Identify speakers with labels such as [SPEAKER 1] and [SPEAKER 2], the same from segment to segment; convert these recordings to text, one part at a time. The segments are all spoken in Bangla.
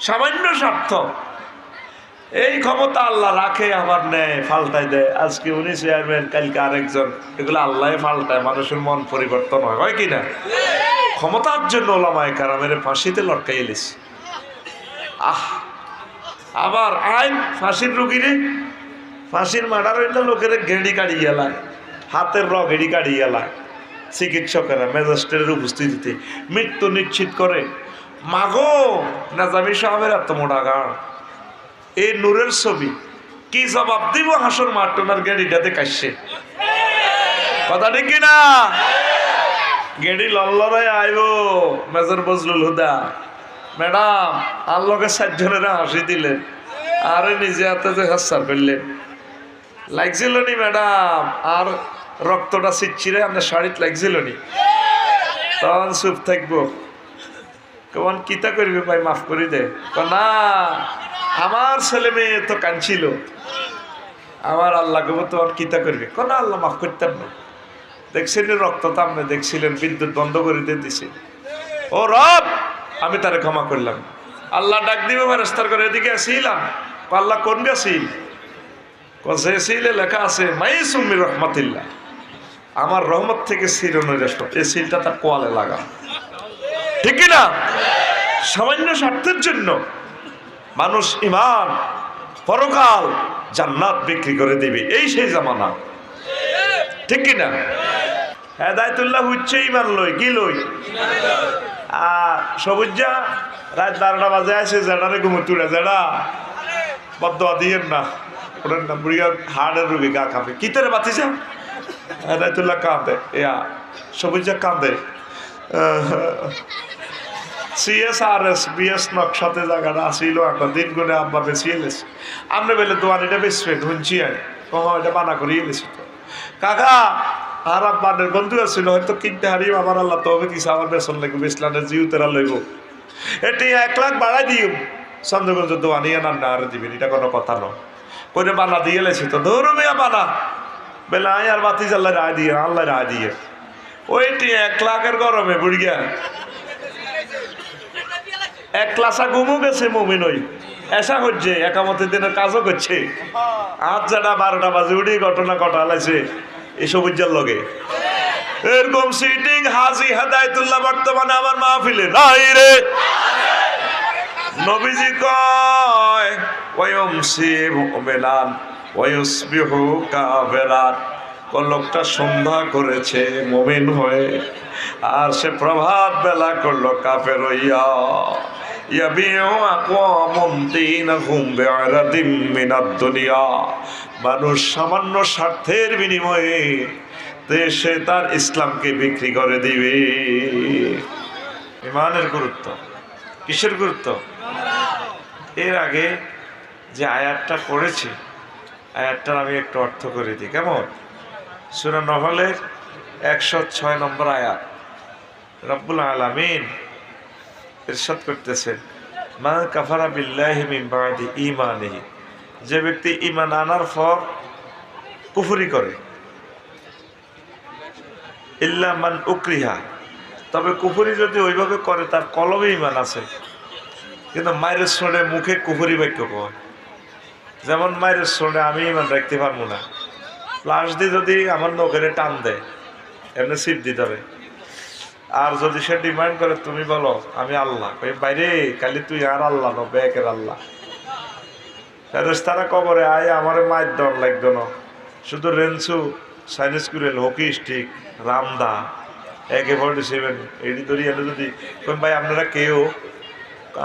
[SPEAKER 1] সামান্য স্বার্থ। এই ক্ষমতা আল্লাহ রাখে, আবার নেয় ফাল্টাই দেয়। আজকে উনি চেয়ারম্যান কালকে আরেকজন। এগুলো আল্লাহ ফাল্টায় মানুষের মন পরিবর্তন হয়। হয় কি না? ক্ষমতার জন্য ওলামায় কারামের ফাঁসিতে লটকাই এলিস আহ! আবার আইন, ফাঁসির রুগীরে ফাঁসির মার্ডার হইলে লোকের গেড়ি কাড়িয়ে এলায় হাতের র গেড়ি কাড়িয়ে এলায় চিকিৎসকেরা, ম্যাজিস্ট্রেটের উপস্থিতিতে মৃত্যু নিশ্চিত করে। মাগো, নাজামি সাহেবের এত মোটা গাড় এই নূরের ছবি, কি জবাব দিব হাসর মাটনার গেড়িটাতে কাশছে? কথা ঠিক কিনা গেড়ি লল্লরে আইব, মেজর বজলুল হুদা। ম্যাডাম আল্লোকে সাতজনেরা হাসি দিলেন। আরে নিজে হাতে যে হাসার করলেন। লাগছিল নি ম্যাডাম, আর রক্তটা ছিটছিরে আপনার শাড়িত লাগছিল নি তখন চুপ থাকব। কেমন কিতা করবি ভাই, মাফ করি দে। না, আমার ছেলে মেয়ে তো কাঁদছিল। আমার আল্লাহ কেবল তোমার কিতা করবি? কোন আল্লাহ মাফ করতাম না। দেখছেন রক্ত তো আপনি দেখছিলেন, বিদ্যুৎ বন্ধ করে দিয়ে দিছে। ও রব, আমি তারে ক্ষমা করলাম। আল্লাহ ডাক দিবে রাস্তার করে এদিকে আসিলাম। আল্লাহ কোন গেছিল? যে লেখা আছে মাই সুমি রহমতিল্লাহ। আমার রহমত থেকে সিরনের রেস্ট এই সিলটা তার কোয়ালে লাগা ঠিক না সামান্য স্বার্থের জন্য মানুষ ইমান পরকাল জান্নাত বিক্রি করে দিবে। এই সেই জামানা। ঠিক কি না হেদায়তুল্লাহ হচ্ছে ইমান লই কি লই আর সবুজা রাত বারোটা বাজে আছে জেডারে ঘুমে জেডা বদ্ধ দিয়েন না। ওটার নাম বুড়িয়া হাড়ের রুগী, গা কাঁপে। কি তোরে বাতি যা হেদায়তুল্লাহ কাঁদে। ইয়া, সবুজা কাঁদে। সিএসআরএস বিএস নকশাতে জায়গাটা আসিল এখন দিন গুনে আব্বা বেশি এলেছে। আমরা বেলে দোয়ানিটা বেশি ধুনছি আর কহ এটা বানা করে এলেছি তো। কাকা, আর আব্বানের বন্ধু আছিল, হয়তো কিনতে হারিয়ে আমার আল্লাহ তবে দিছে, আমার বেসন লাগবে বেসলানের জিউ তেরা লইব। এটি এক লাখ বাড়াই দিও। চন্দ্রগঞ্জ দোয়ানি না না আর দিবেন, এটা কোনো কথা নয়। করে বানা দিয়ে এলেছি তো, ধরো মেয়া বানা। বেলা আয় আর বাতি আল্লাহ রায় দিয়ে আল্লাহ রায় দিয়ে। ওইটি এক লাখের গরমে বুড়িয়া এক ক্লাসা ঘুমও গেছে মমিন ওই। এসা হচ্ছে একামতের দিনের কাজও করছে। আজ যারা বারোটা বাজে, উঠে ঘটনা ঘটালাইছে এসব উজ্জ্বল লগে। এরকম সিটিং হাজি হেদায়তুল্লাহ বর্তমানে আমার মাহফিলে নাই রে। নবীজি কয়, ওয়মসি মুমিনান, ওয়ুসবিহু কাফিরান। লোকটা সন্ধ্যা করেছে, মুমিন হয়ে। আর সে প্রভাত বেলা করল দুনিয়া। মানুষ সামান্য স্বার্থের বিনিময়ে দেশে তার ইসলামকে বিক্রি করে দিবে। ইমানের গুরুত্ব। কিসের গুরুত্ব? এর আগে যে আয়াতটা পড়েছি, আয়াতটার আমি একটু অর্থ করে দিই। কেমন? সুরা নহলের একশো ছয় নম্বর আয়াত। রব্বুল আলামিন ইরশাদ করতেছেন মা কাফারা বিল্লাহি মিন বাদি ঈমানিহি। যে ব্যক্তি ইমান আনার পর কুফরি করে, ইল্লা মান উকরিহা, তবে কুফরি যদি ওইভাবে করে, তার কলমে ইমান আছে। কিন্তু মায়ের শোনে মুখে কুফরি বাক্য কয়। যেমন মায়ের শোনে আমি ইমান রাখতে পারব না। প্লাস দিয়ে যদি আমার নখের টান দেয়, এমনি সিট দিতে হবে। আর যদি সে ডিমান্ড করে, তুমি বলো, আমি আল্লাহ। বাইরে কালি তুই আর আল্লাহ নো বেকের আল্লাহ। তারা কবরে আয়, আমার মায়ের দর লাগতো না। শুধু রেনসু সাইনিস কুরেল hockey stick, রামদা AK forty seven এটি ধরি এনে যদি ভাই, আপনারা কেউ?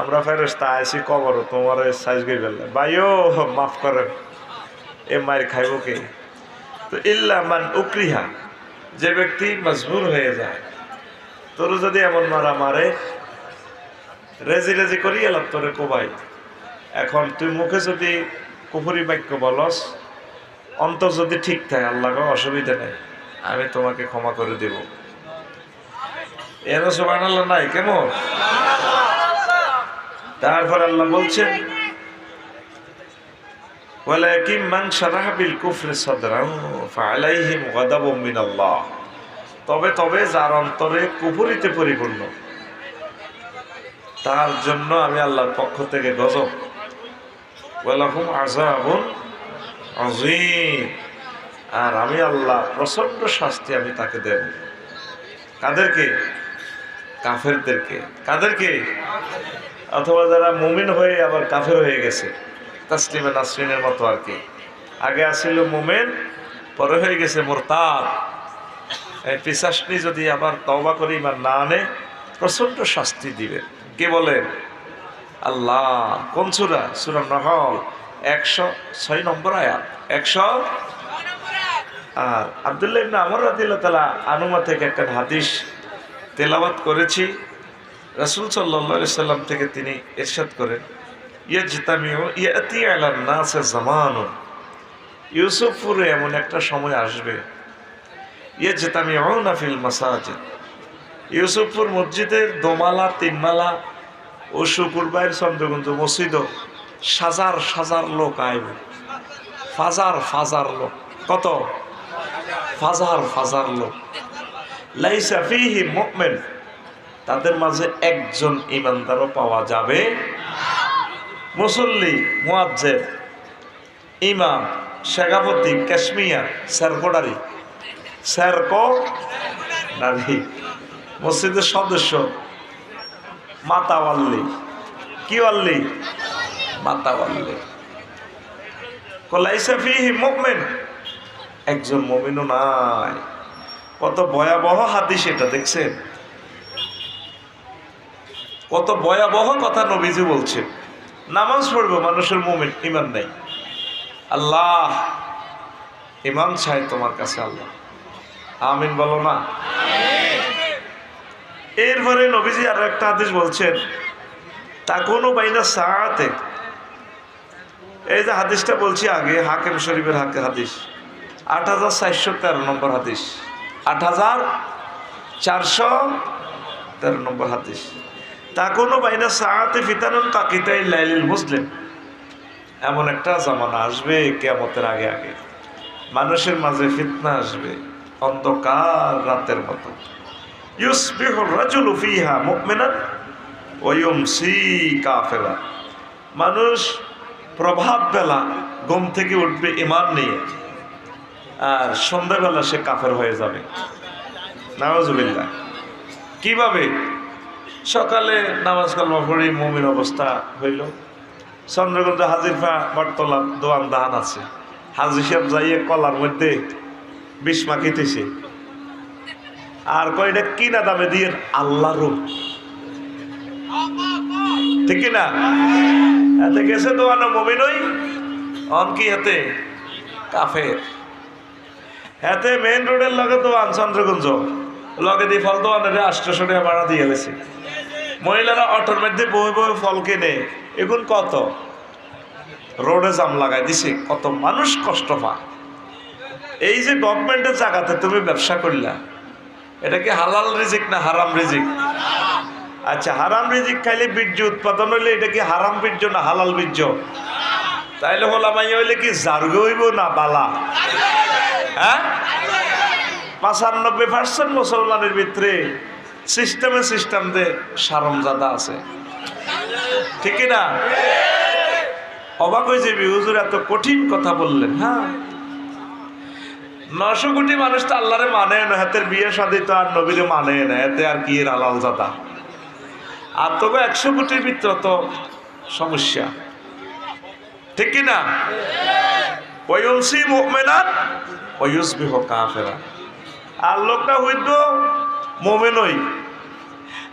[SPEAKER 1] আমরা ফেরস্তা আইসি কবর, তোমার সাইজ করে ফেললে? ভাইও, মাফ করেন। এ মায়ের খাইব কে? তো ইল্লা মান উকরিহা, যে ব্যক্তি মজবুর হয়ে যায়। তোর যদি এমন মারা মারে রেজি রেজি করি এলাম তোরে কোবাই। এখন তুই মুখে যদি কুফুরি বাক্য বলস অন্তর যদি ঠিক থাকে, আল্লাহ অসুবিধা নেই, আমি তোমাকে ক্ষমা করে দেব। এর সবাই আল্লাহ নাই, কেমন? তারপর আল্লাহ বলছেন ওয়ালাকিন মান শারাহা বিল কুফরি সাদরাহু ফালাইহিম গাদাবুম মিনাল্লাহ। তবে তবে যার অন্তরে কুফরিতে পরিপূর্ণ, তার জন্য আমি আল্লাহর পক্ষ থেকে গজব। ওয়ালাহুম আযাবুন আযীম। আর আমি আল্লাহ প্রচণ্ড শাস্তি আমি তাকে দেব। কাদেরকে? কাফেরদেরকে। কাদেরকে? অথবা যারা মুমিন হয়ে আবার কাফের হয়ে গেছে। তাসলিমে নাসরিনের মতো আর কি। আগে আসছিল মুমেন, পরে হয়ে গেছে মোরতাদ। এই পিসাসনি যদি আবার তওবা করে ইমান না আনে, প্রচণ্ড শাস্তি দিবে। কে বলেন আল্লাহ। কোন সুরা? সুরা নহল। একশো ছয় নম্বর আয়াত। একশো আর আবদুল্লাহ ইবনে আমর রাদিয়াল্লাহু তালা আনুমা থেকে একটা হাদিস তেলাওয়াত করেছি। রাসূল আলাইহি সাল্লাম থেকে তিনি এরশাদ করেন। ইয়াতি আলান নাস জামানুন ইউসুফপুরে এমন একটা সময় আসবে। ইয়াজতামিউনা ফিল মাসাজিদ। ইউসুফপুর মসজিদের দোমালা, তিনমালা ও শুকুরবাইয়ের চন্দ্রগঞ্জ মসজিদও। সাজার সাজার লোক আইব। ফাজার ফাজার লোক। কত? ফাজার ফাজার লোক। লাইসা ফিহি মুমিন। তাদের মাঝে একজন ইমানদারও পাওয়া যাবে। মুসল্লি মুয়াজ্জেব ইমাম, শেখাপতি কাশ্মিয়ার স্যারকোডারি। স্যারকো নারী মসজিদের সদস্য, মাতাওয়াল্লি। কি ওয়াল্লি মাতাওয়াল্লি কলাইসা ফিহি মুমিন? একজন মমিনও নাই। কত ভয়াবহ হাদিস এটা, দেখছেন? কত ভয়াবহ কথা নবীজি বলছে নামাজ পড়বে, মানুষের মুমিন ইমান নেই। আল্লাহ ইমান চাই তোমার কাছে, আল্লাহ। আমিন বলো না? এরপরে নবীজি আর একটা হাদিস বলছেন তা কোনো বাইনা সাহাতে এই যে হাদিসটা বলছি আগে, হাকিম শরীফের হাকে হাদিস। আট হাজার চারশো তেরো নম্বর হাদিস। আট হাজার চারশো তেরো নম্বর হাদিস। তা কোনো বাইনা সাহাতে ফিতানুন কাকিতাই লাইলিল মুসলিম। এমন একটা জামানা আসবে কেয়ামতের আগে আগে। মানুষের মাঝে ফিতনা আসবে অন্ধকার রাতের মতো। ইউসবিহু রাজুলু ফিহা মুমিনান ওয়া ইউমসি কাফিরা মানুষ প্রভাব বেলা ঘুম থেকে উঠবে ইমান নিয়ে। আর সন্ধ্যাবেলা সে কাফের হয়ে যাবে। নাওয়াজুবিল্লাহ কীভাবে? সকালে নামাজ কালমা পড়ে মমিন অবস্থা হইল। চন্দ্রগঞ্জ হাজিরফা বটতলা দোয়ান দাহান আছে। হাজি সাহেব যাইয়ে কলার মধ্যে বিষ মাখিতেছে। আর কয়টা কিনা দামে দিয়ে আল্লাহ রূপ ঠিক না এতে গেছে দোয়ানো মমিন ওই। কি হাতে কাফের। হাতে মেইন রোডের লগে দোয়ান, চন্দ্রগঞ্জ। লগে দিয়ে ফল দোয়ানের আষ্টশো টাকা ভাড়া দিয়ে গেছে। মহিলারা অটোর মধ্যে বই বই ফল কেনে। এখন কত? রোডে জাম লাগাই দিছে, কত মানুষ কষ্ট পায়। এই যে গভর্নমেন্টের জায়গাতে তুমি ব্যবসা করলা, এটা কি হালাল রিজিক না হারাম রিজিক? আচ্ছা হারাম রিজিক খাইলে বীর্য উৎপাদন হইলে এটা কি হারাম বীর্য না হালাল বীর্য? তাইলে হোলামাই হইলে কি জার্গ হইব না বালা? হ্যাঁ? পাঁচানব্বই পার্সেন্ট মুসলমানের ভিতরে সিস্টেমে দে সারমজাদা আছে। ঠিক না অবাক হয়ে যাবি, হুজুর এত কঠিন কথা বললেন হ্যাঁ? নশো কোটি মানুষ তো আল্লাহরে মানে না, হাতের বিয়ে শাদি তো আর নবীরে মানে না, এতে আর কি এর আলাল জাদা? আর তবে একশো কোটির ভিতরে তো সমস্যা। ঠিক কি না ওয়ুসি মুমিনাত ওয়ুসবিহ কাফেরা। আর লোকটা হইত মোমেন হই।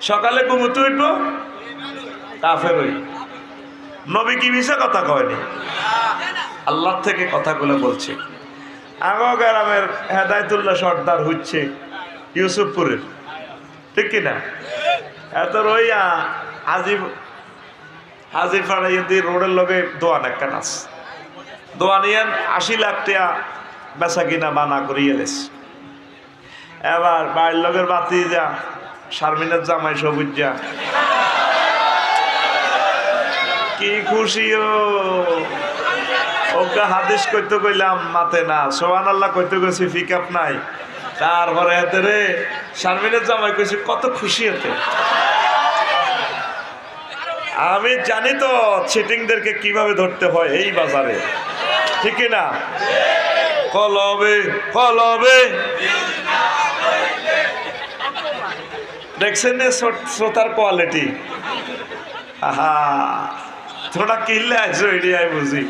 [SPEAKER 1] সকালে ঘুমুতে উঠবো কাফের হই। নবী কি মিশা কথা কয়নি? আল্লাহ থেকে কথাগুলো বলছে। আগো গ্রামের হেদায়তুল্লাহ সর্দার হচ্ছে ইউসুফপুরের। ঠিক কিনা এত রইয়া হাজিব হাজির ফাড়াইয়া দিয়ে রোডের লগে দোয়ান একটা নাচ। দোয়ান আশি লাখ টাকা বেচা কিনা বানা করিয়ে দিস এবার বাড়ির লগের বাতি যা শারমিনের জামাই সবুজ যা কি খুশি ওকে হাদিস করতে কইলাম, মাতে না। সোহান আল্লাহ করতে গেছি পিক আপ নাই। তারপরে এতে রে শারমিনের জামাই কইছি, কত খুশি হতে আমি জানি তো চিটিংদেরকে কীভাবে ধরতে হয় এই বাজারে। ঠিক না? কলবে কলবে। দেখছেন শ্রোতার কোয়ালিটি আহা তোরা কিনলে আছো এডিয়াই বুঝি।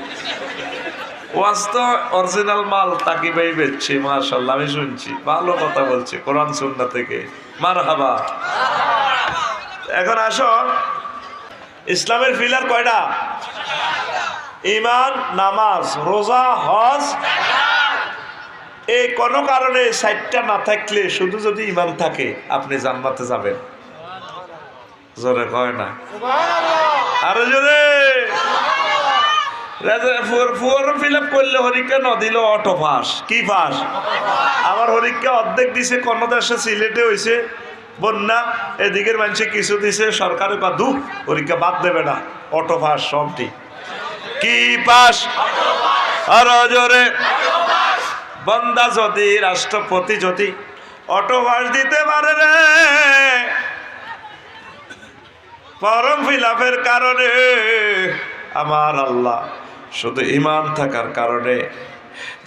[SPEAKER 1] ওয়াজ তো অরিজিনাল মাল তাকি ভাই বেচছে, মাশাল্লাহ, আমি শুনছি। ভালো কথা বলছে, কোরআন সুন্না থেকে। মার হাবা এখন আসো। ইসলামের ফিলার কয়টা? ইমান, নামাজ, রোজা, হজ এই কোনো কারণে সাইটটা না থাকলে শুধু যদি ইমান থাকে আপনি জান্নাতে যাবেন। জোরে কয় না। আরও জোরে। ফোর ফিল আপ করলে হরিকা ন দিল অটো পাস কি পাস অর্ধেক দিছে কোন দেশে সিলেটে হয়েছে বন্যা এদিকের মানুষে কিছু দিছে সরকারের বা দু বাদ দেবে না। অটো পাস সবটি কি পাস আর জোরে। বন্দা যদি, রাষ্ট্রপতি যদি, অটো পাস দিতে পারে রে। পরম ফিলাফের কারণে আমার আল্লাহ শুধু ইমান থাকার কারণে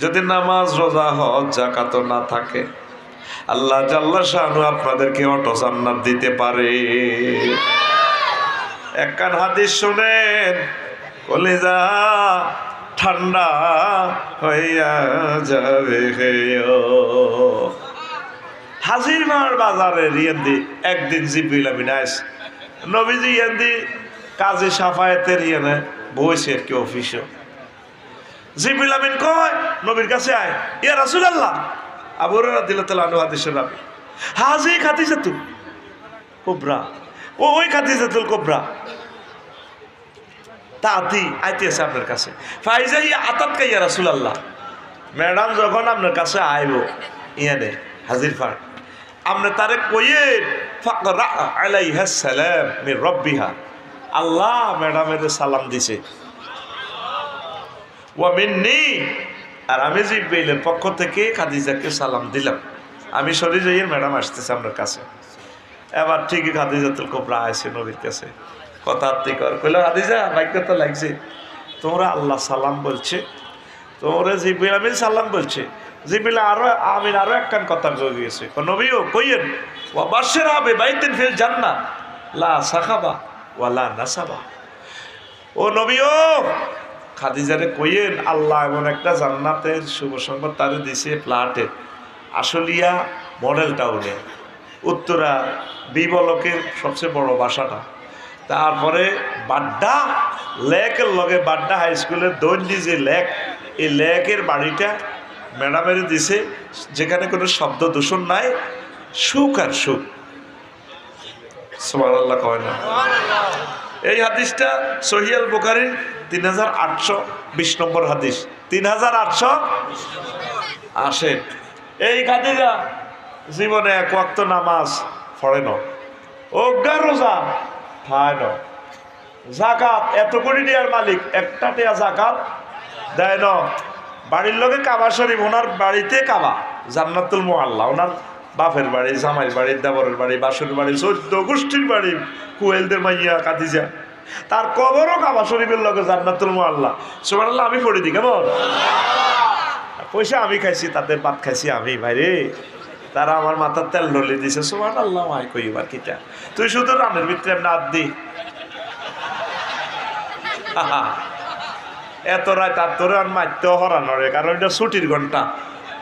[SPEAKER 1] যদি নামাজ, রোজা, হজ জাকাত না থাকে, আল্লাহ জাল্লা শাহানু আপনাদেরকে অটো জান্নাত দিতে পারে। একখান হাদিস শুনেন, কলিজা ঠান্ডা হইয়া যাবে। হাজির মার বাজারে রিয়েন্দি একদিন জিবিল আমি নাইস নবীজি ইয়ান্দি কাজে সাফায়েতের ইয়ানে বইছে আর কি অফিসে। জিবিল আমিন কয়, নবীর কাছে আয়, ইয়া রাসুল আল্লাহ আবুর দিল তালা আনু হাদিসের রাবি, হাজি খাতিছে তুই কোবরা ওই খাতিছে তুল কোবরা তাতি আইতেছে আপনার কাছে। ফাইজা ইয়া আতাত কাইয়া রাসুল আল্লাহ ম্যাডাম যখন আপনার কাছে আইব ইয়ানে হাজির ফার। আপনি তারে কইয়েন ফাকরা আলাইহা সালাম মির রব্বিহা। আল্লাহ ম্যাডামের সালাম দিছে। ওয়া মিন্নি। আর আমি জিব্রাইলের পক্ষ থেকে খাদিজাকে সালাম দিলাম। আমি সরে যাই ম্যাডাম আসতেছে আপনার কাছে। এবার ঠিকই খাদিজাতুল কোবরা আছে নবীর কাছে। কথা আত্মি কর। কইল খাদিজা ভাগ্য তো লাগছে। তোমরা আল্লাহ সালাম বলছে। তোমরা জিবিল আমিন সালাম বলছে। জিবিল আরও, আমিন আরও একখান কথা কয়ে গিয়েছে নবীও কইয়েন ও বাসের হবে বাইতেন ফিল জান্না লা সাখাবা ওয়ালা নাসাবা। ও নবীও, খাদিজারে কইয়েন, আল্লাহ এমন একটা জান্নাতের শুভ সংবাদ তারে দিছে প্লাটে আশুলিয়া মডেল টাউনে উত্তরা বিবলকের সবচেয়ে বড় বাসাটা। তারপরে বাড্ডা, লেকের লগে বাড্ডা হাই স্কুলের দৈন্যি যে লেক, এই লেকের বাড়িটা ম্যাডামের দিছে, যেখানে কোনো শব্দ দূষণ নাই, সুখ আর সুখ। সোমান কয় না। এই হাদিসটা সহিয়াল বুখারির তিন হাজার আটশো বিশ নম্বর হাদিস। তিন হাজার আটশো আসে। এই খাদিজা জীবনে এক নামাজ পড়ে ন। রোজা। খায় ন জাকাত এত কোটি দেওয়ার মালিক, একটা টেয়া জাকাত দেয় ন বাড়ির লোকে কাবা শরীফ, ওনার বাড়িতে কাবা, জান্নাতুল মোয়াল্লা ওনার বাপের বাড়ি জামাইর বাড়ি, দেবরের বাড়ি, বাসুর বাড়ি চোদ্দ গোষ্ঠীর বাড়ি, কুয়েলদের মাইয়া কাতিজা তার কবরও কাবা শরীফের লগে জান্নাতুল মোয়াল্লা সুমান আল্লাহ আমি পড়ে দিই, কেমন? পয়সা আমি খাইছি, তাদের ভাত খাইছি আমি, ভাইরে। তারা আমার মাথার তেল ডলে দিছে সুমান আল্লাহ মাই কইবার কিটা তুই শুধু রানের ভিতরে এমনি হাত দি। এত রাত আর তোরে আর মারতেও হরানরে কারণ এটা ছুটির ঘণ্টা।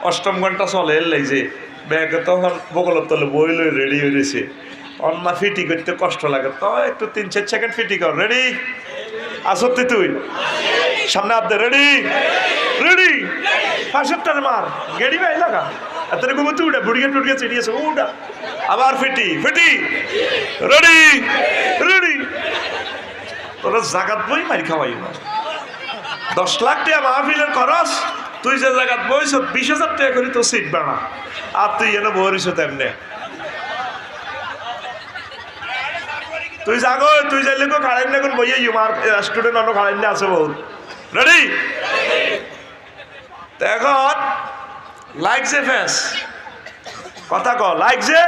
[SPEAKER 1] অষ্টম ঘণ্টা চলে এলাই যে ব্যাগে তখন বগলের তলে বই লই রেডি হয়ে রয়েছে অন্য ফিটি করতে কষ্ট লাগে তো একটু তিন চার সেকেন্ড ফিটি কর রেডি আসত্তি তুই সামনে দে রেডি রেডি পাঁচটার মার গেড়ি ভাই লাগা। এত রকম তুই উঠা বুড়িয়ে টুড়িয়ে চিড়িয়েছে উঠা। আবার ফিটি ফিটি। রেডি রেডি তোরা জাগাত বই মারি খাওয়াই না। দশ লাখ টাকা মাহফিলের খরচ তুই যে জায়গাত বইছ বিশ হাজার টাকা করি তো সিট বানা। আর তুই এনে বহরিস তেমনে। তুই যাগো তুই যাইলে কো খাড়াই না কোন বইয়ে ইউমার স্টুডেন্ট অন্য খাড়াই না আছে বহুত। রেডি এখন লাইক যে ফেস কথা ক লাইক যে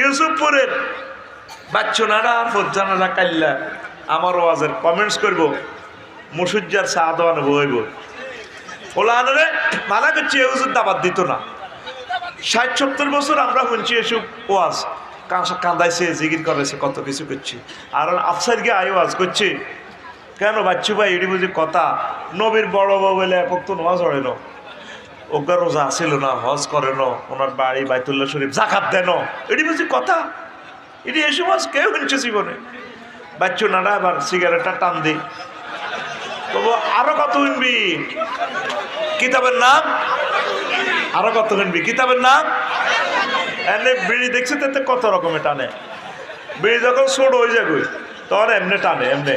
[SPEAKER 1] ইউসুফপুরের বাচ্চনারা ফজ্জানারা কাল্লা আমার ওয়াজের কমেন্টস করব মুসুজ্জার দেওয়ানো বইব ওলানরে মানা করছি হুজুর দাবাত দিত না। ষাট সত্তর বছর আমরা শুনছি এসব ওয়াজ। কাঁসা কান্দাইছে জিগির করেছে কত কিছু করছি। আর আফসাইড গিয়ে আই ওয়াজ করছি। কেন বাচ্চু ভাই, এটি বুঝি কথা? নবীর বড় বউ বলে একক তো নামাজ হয় না। ওকে রোজা আসিল না, হজ করে না, ওনার বাড়ি বাইতুল্লাহ শরীফ জাকাত দেন এটি বুঝি কথা? এটি এসব ওয়াজ কেউ শুনছে জীবনে। বাচ্চু নানা আবার সিগারেটটা টান দি। তবু আরও কত শুনবি কিতাবের নাম? আরও কত শুনবি কিতাবের নাম? এনে বিড়ি দেখছি, তাতে কত রকমের টানে। বিড়ি যখন ছোট হয়ে যাবে, তখন এমনি টানে, এমনি।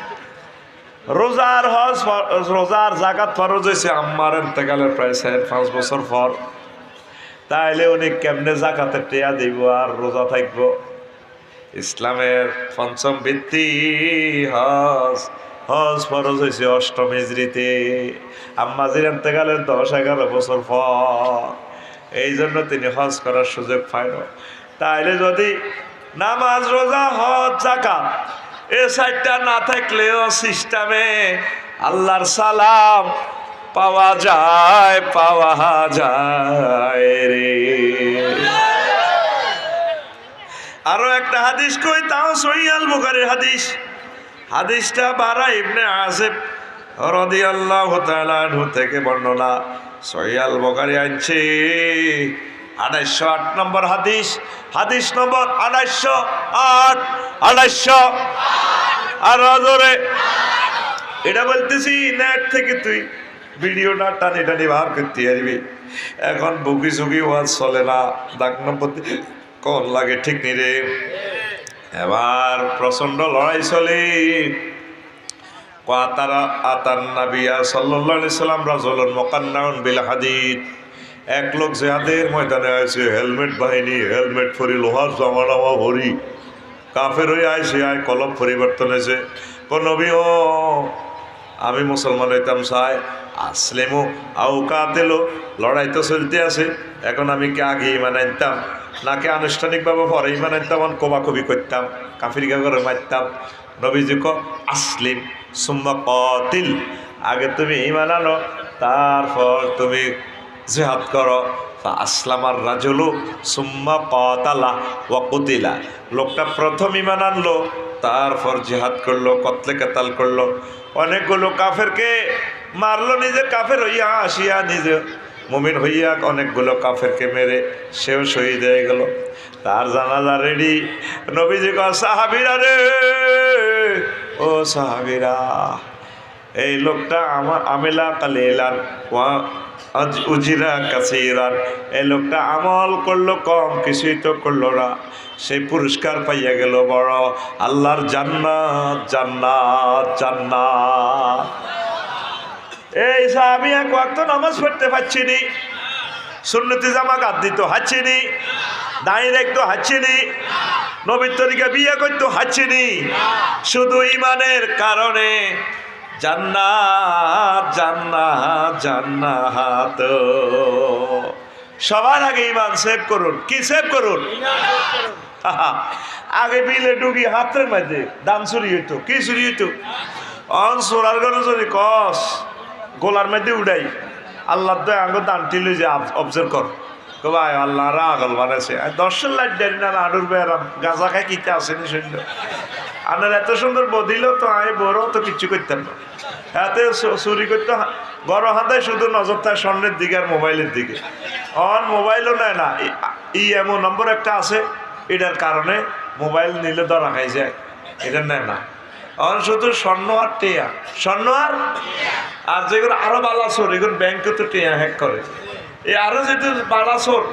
[SPEAKER 1] রোজার হজ রোজার জাকাত ফরজ হয়েছে। আম্মার এতেকালের প্রায় চার, পাঁচ বছর পর। তাইলে উনি কেমনে জাকাতের টেয়া দিব আর রোজা থাকব? ইসলামের পঞ্চম ভিত্তি হজ। হজ ফরজ হয়েছে অষ্টম হিজড়িতে। আম্মাজির এতেকালের দশ, এগারো বছর পর। এই জন্য তিনি হজ করার সুযোগ পাইল তাইলে যদি নামাজ, রোজা, হজ, জাকাত এ সাইডটা না থাকলেও সিস্টেমে আল্লাহর সালাম পাওয়া যায় পাওয়া যায় রে। আরও একটা হাদিস কই, তাও সহিয়াল বুখারীর হাদিস। হাদিসটা বারা ইবনে রাদিয়াল্লাহু তাআলা আনহু থেকে বর্ণনা। সহিয়াল বুখারী আনছে। আড়াইশো আট নম্বর হাদিস হাদিস নম্বর আড়াইশো আট, আড়াইশো আর জোরে। এটা বলতেছি, নেট থেকে তুই ভিডিওটা টানি টানি বার করতে পারবি। এখন বুকি সুকি ওয়াজ চলে না, দাগ নম্বর কন লাগে ঠিক নি রে। এবার প্রচণ্ড লড়াই চলে। কাতারা আতার নাবিয়া সাল্লাল্লাহু সাল্লাম রাজুলুন মুকান্নাউন বিল এক লোক জেহাদের ময়দানে আছে হেলমেট বাহিনী, হেলমেট ফরি, লোহার জামা নামা ভরি। কাফের হয়ে আইসে আয় কলম পরিবর্তন হয়েছে। নবী, ও, আমি মুসলমান হইতাম চাই আসলেমও আউ কাতেলো, লড়াই তো চলতে আছে, এখন আমি কে আগে ইমান আনতাম নাকি আনুষ্ঠানিকভাবে পরে ইমান আনতাম আমি কোবাকবি করতাম, কাফির করে মারতাম। নবীজি ক, আসলিম, সুম্মা কতিল, আগে তুমি ইমান আনো, তারপর তুমি জেহাদ করো। আসলামার রাজুলু সুম্মা কতালা ওয়াকুতিলা লোকটা প্রথম ইমান আনলো, তারপর জেহাদ করল, কতলে কেতাল করল। অনেকগুলো কাফেরকে মারলো নিজে, কাফের হইয়া আসিয়া নিজে। মুমিন হইয়া অনেকগুলো কাফেরকে মেরে সেও শহীদ হয়ে গেল। তার জানাজা রেডি নবীজি ক সাহাবিরা রে, ও সাহাবিরা, এই লোকটা আমার আমেলা কালে এলান। উজিরা কাছে ইরান এই লোকটা আমল করল, কম কিছুই তো করল না। সেই পুরস্কার পাইয়া গেল বড়। আল্লাহর জান্নাত জান্নাত জান্নাত। এই আমি এক ওয়াক্ত নামাজ পড়তে পারছিনি সুন্নতি জামা গাদ দিত হাচ্ছিনি দাঁড়িয়ে রাখতো হাচ্ছিনি নবীর তরিকা বিয়ে করতো হাচ্ছিনি শুধু ইমানের কারণে জান্নাত জান্নাত জান্নাত। সবার আগে ইমান সেভ করুন। কি সেভ করুন? আগে বিলে ডুবি হাতের মধ্যে দাম চুরি হইতো। কি চুরি হইতো? অন সোরার গনে যদি কস। গোলার মধ্যে উড়াই। আল্লাহ তো আঙ্গ দানটি লই যে অবজার্ভ কর। ভাই আল্লাহ রা আগল বানাইছে দর্শন লাইট দেন না আডুর বেড়াম গাঁজা খাই কিতে আসেনি শূন্য? আনার এত সুন্দর বদিল তো আমি বড় তো কিচ্ছু করতাম না। এতে চুরি করতে বড় হাতায় শুধু নজর তার স্বর্ণের দিকে আর মোবাইলের দিকে। অন মোবাইলও নেয় না। ই এমন নম্বর একটা আছে, এটার কারণে মোবাইল নিলে ধরা খাই যায় এটা নেয় না। অন শুধু স্বর্ণ আর টেয়া। স্বর্ণ আর আর যেগুলো আরও বালাসোর এগুলো ব্যাংকে তো টেয়া হ্যাক করে। এই আরও যেহেতু বালাসোর